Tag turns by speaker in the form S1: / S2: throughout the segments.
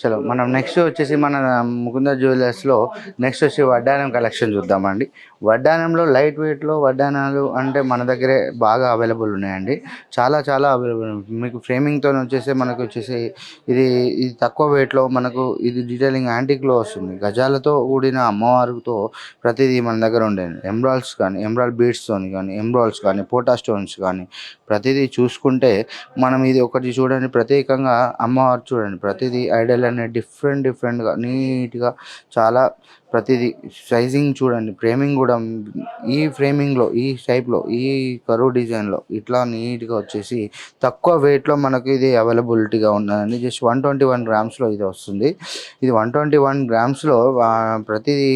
S1: చలో మనం నెక్స్ట్ వచ్చేసి మన ముకుంద జ్యువెలర్స్లో నెక్స్ట్ వచ్చి వడ్డానం కలెక్షన్ చూద్దామండి. వడ్డానంలో లైట్ వెయిట్లో వడ్డానాలు అంటే మన దగ్గరే బాగా అవైలబుల్ ఉన్నాయండి. చాలా చాలా అవైలబుల్ మీకు ఫ్రేమింగ్తో వచ్చేసి మనకు వచ్చేసి ఇది ఇది తక్కువ వెయిట్లో మనకు ఇది డీటెయిలింగ్ యాంటిక్లో వస్తుంది. గజాలతో కూడిన అమ్మవారితో ప్రతిదీ మన దగ్గర ఉండేది. ఎమ్రాల్స్ కానీ ఎమ్రాల్ బీడ్స్తో కానీ ఎంబ్రాల్స్ కానీ పోటా స్టోన్స్ కానీ ప్రతిదీ చూసుకుంటే మనం ఇది ఒకటి చూడండి ప్రత్యేకంగా అమ్మవారు చూడండి ప్రతిదీ ఐడల్ అనేది డిఫరెంట్ డిఫరెంట్గా నీట్గా చాలా ప్రతిదీ సైజింగ్ చూడండి ఫ్రేమింగ్ కూడా ఈ ఫ్రేమింగ్లో ఈ టైప్లో ఈ కరువు డిజైన్లో ఇట్లా నీట్గా వచ్చేసి తక్కువ వెయిట్లో మనకు ఇది అవైలబిలిటీగా ఉన్నదండి జస్ట్ వన్ ట్వంటీ వన్ గ్రామ్స్లో ఇది వస్తుంది. ఇది వన్ ట్వంటీ వన్ గ్రామ్స్లో ప్రతిదీ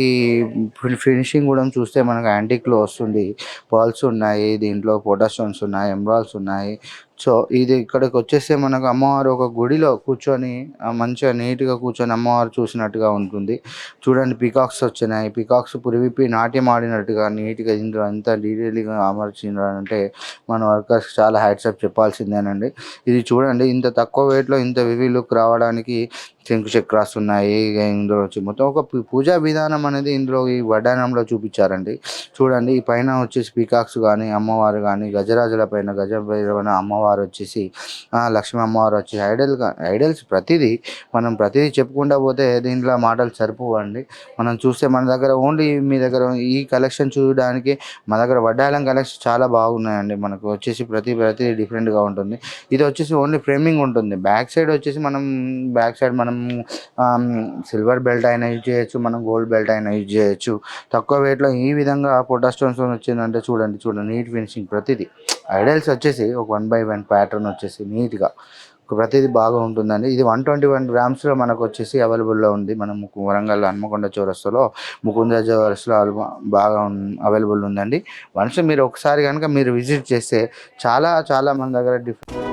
S1: ఫినిషింగ్ కూడా చూస్తే మనకు యాంటిక్లో వస్తుంది. పర్ల్స్ ఉన్నాయి దీంట్లో ఫోటోస్టోన్స్ ఉన్నాయి ఎంబ్రాల్స్ ఉన్నాయి. సో ఇది ఇక్కడికి వచ్చేస్తే మనకు అమ్మవారు ఒక గుడిలో కూర్చొని మంచిగా నీట్గా కూర్చొని అమ్మవారు చూసినట్టుగా ఉంటుంది. చూడండి పీకాక్స్ వచ్చినాయి. పికాక్స్ పురివిప్పి నాట్యం ఆడినట్టుగా నీట్గా ఇందులో ఎంత డీటెయిల్గా అమర్చిండ్రు అంటే మన వర్కర్స్ చాలా హ్యాట్సప్ చెప్పాల్సిందేనండి. ఇది చూడండి ఇంత తక్కువ వెయిట్లో ఇంత వివి లుక్ రావడానికి శంకు చక్రాస్ ఉన్నాయి ఇందులో వచ్చి మొత్తం ఒక పూ- పూజా విధానం అనేది ఇందులో ఈ వడ్డానంలో చూపించారండి. చూడండి ఈ పైన వచ్చేసి పీకాక్స్ కానీ అమ్మవారు కానీ గజరాజుల పైన గజ అమ్మవారు వచ్చేసి లక్ష్మీ అమ్మవారు వచ్చి ఐడల్ ఐడల్స్ ప్రతిదీ మనం ప్రతిదీ చెప్పుకుంటా పోతే దీంట్లో మాటలు సరిపోవండి. మనం చూస్తే మన దగ్గర ఓన్లీ మీ దగ్గర ఈ కలెక్షన్ చూడడానికి మన దగ్గర వడ్డాలం కలెక్షన్ చాలా బాగున్నాయండి. మనకు వచ్చేసి ప్రతి ప్రతి డిఫరెంట్గా ఉంటుంది. ఇది వచ్చేసి ఓన్లీ ఫ్రేమింగ్ ఉంటుంది. బ్యాక్ సైడ్ వచ్చేసి మనం బ్యాక్ సైడ్ మనం సిల్వర్ బెల్ట్ అయినా యూజ్ చేయొచ్చు మనం గోల్డ్ బెల్ట్ అయినా యూజ్ చేయొచ్చు. తక్కువ వెయిట్లో ఈ విధంగా పొటా స్టోన్స్ వచ్చిందంటే చూడండి చూడండి నీట్ ఫినిషింగ్ ప్రతిదీ. ఐడల్స్ వచ్చేసి ఒక వన్ బై వన్ ప్యాటర్న్ వచ్చేసి నీట్గా ప్రతిదీ బాగా ఉంటుందండి. ఇది వన్ ట్వంటీ వన్ గ్రామ్స్లో మనకు వచ్చేసి అవైలబుల్లో ఉంది. మనం వరంగల్ హన్మకొండ చౌరస్తాలో ముకుంద చౌరస్లో బాగా అవైలబుల్ ఉందండి. వన్స్ మీరు ఒకసారి కనుక మీరు విజిట్ చేస్తే చాలా చాలా మన దగ్గర డిఫరెంట్